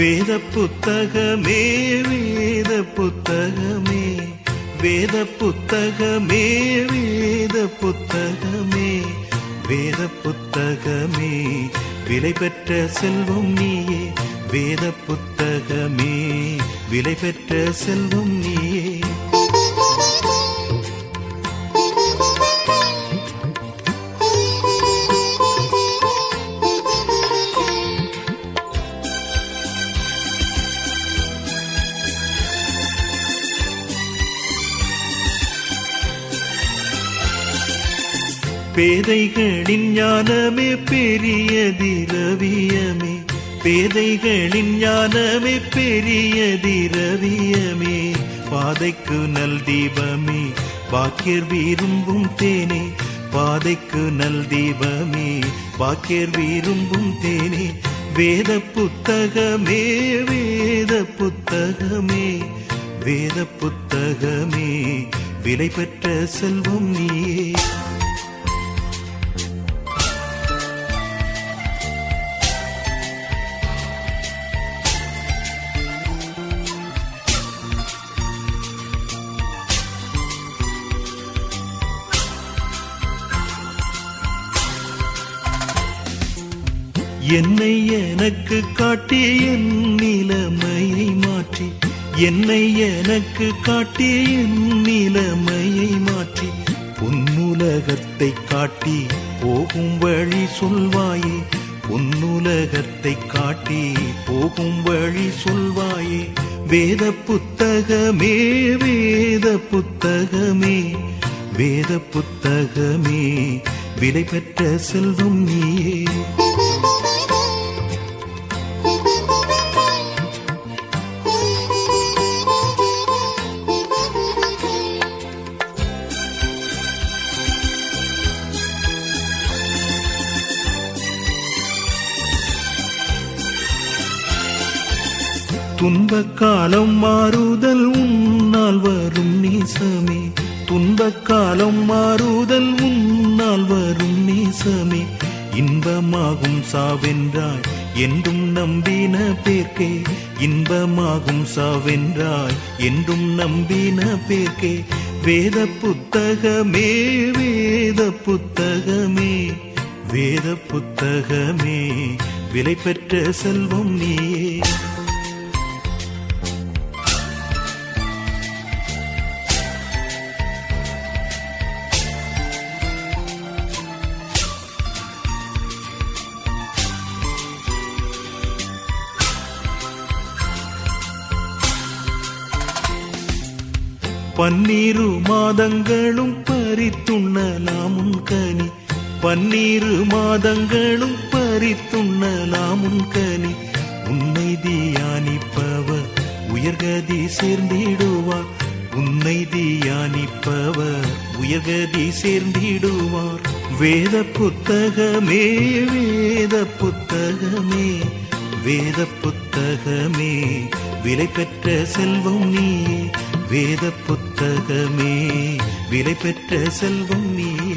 வேத புத்தகமே வேத புத்தகமே வேத புத்தகமே வேத புத்தகமே வேத புத்தகமே விலை பெற்ற செல்வம் நீயே. வேத புத்தகமே விலை பெற்ற செல்வம் நீயே. பேதைகளின் ஞானமே பெரிய திரவியமே பேதைகளின் ஞானமே பெரிய திரவியமே பாதைக்கு நல் தீபமே பாக்கியர் விரும்பும் தேனே. பாதைக்கு நல் தீபமே பாக்கியர் விரும்பும் தேனே. வேத புத்தகமே வேத புத்தகமே. வேத புத்தகமே விலை பெற்ற செல்வம் நீயே. என்னை எனக்கு காட்டி என் நிலைமையை மாற்றி. என்னை எனக்கு காட்டி என் நிலைமையை மாற்றி. பொன்னுலகத்தை காட்டி போகும் வழி சொல்வாயே. பொன்னுலகத்தை காட்டி போகும் வழி சொல்வாயே. வேத புத்தகமே வேத புத்தகமே. வேத புத்தகமே விலை பெற்ற செல்வம் நீயே. துன்ப காலம் மாறுதல் உன்னால் வரும் நீசமே. துன்ப காலம் மாறுதல் உன்னால் வரும் நீசமே. இன்பமாகும் சாவென்றாய் என்றும் நம்பின பேர்க்கே. இன்பமாகும் சாவென்றாய் என்றும் நம்பின பேர்க்கே. வேத புத்தகமே வேத புத்தகமே. வேத புத்தகமே விலை பெற்ற செல்வம் நீயே. பன்னீரு மாதங்களும் பறித்துண்ணலாமுன் கனி. பன்னீரு மாதங்களும் பறித்துண்ணலாமுன் கனி. உன்னை தியானிப்பவர் உயர்கதி சேர்ந்திடுவார். உன்னை தியானிப்பவர் உயர்கதி சேர்ந்திடுவார். வேத புத்தகமே வேத புத்தகமே வேத புத்தகமே. விலை பெற்ற செல்வம் நீயே. வேத புத்தகமே. விலை பெற்ற செல்வம் நீ.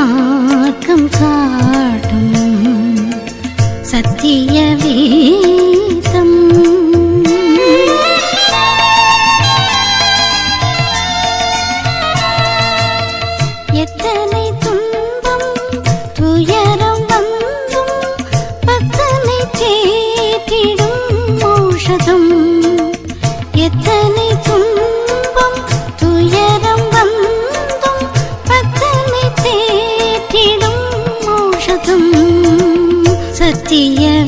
மார்க்கம் காட்டும் சத்திய வீ செய்ய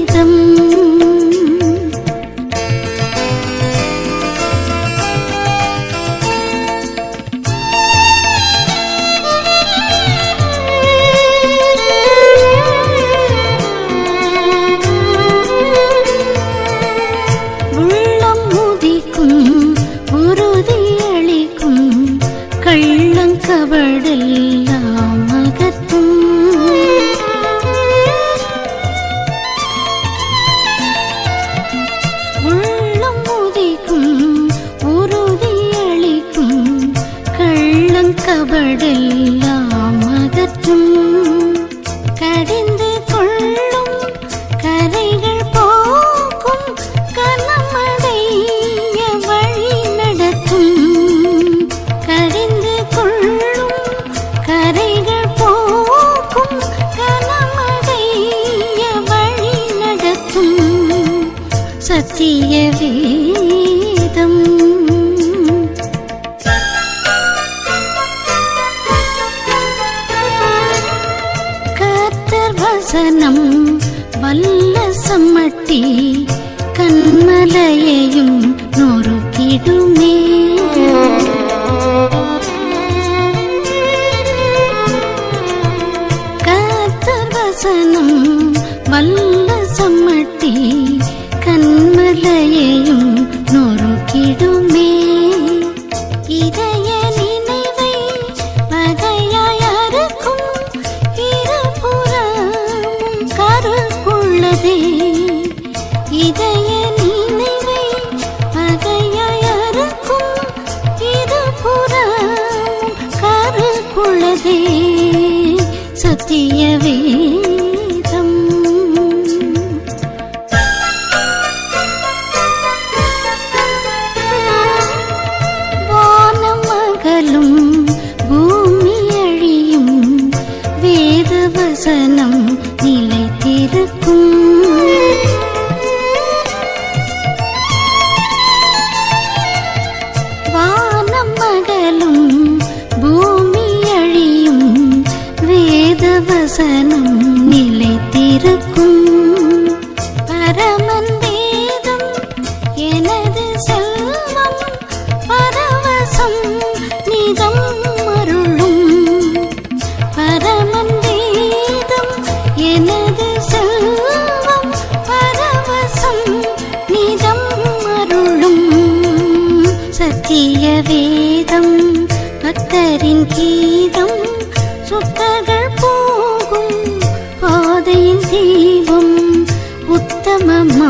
பதற்றும் சனம் வசனம் நிலைத்திருக்கும். பரமன் வேதம் எனது செல்வம் பரவசம் நிதம் அருளும். பரமன் வேதம் எனது செல்வம் பரவசம் நிதம் பக்தரின் கீதம் சொத்தர்கள் போ செல்வம் உத்தமமா?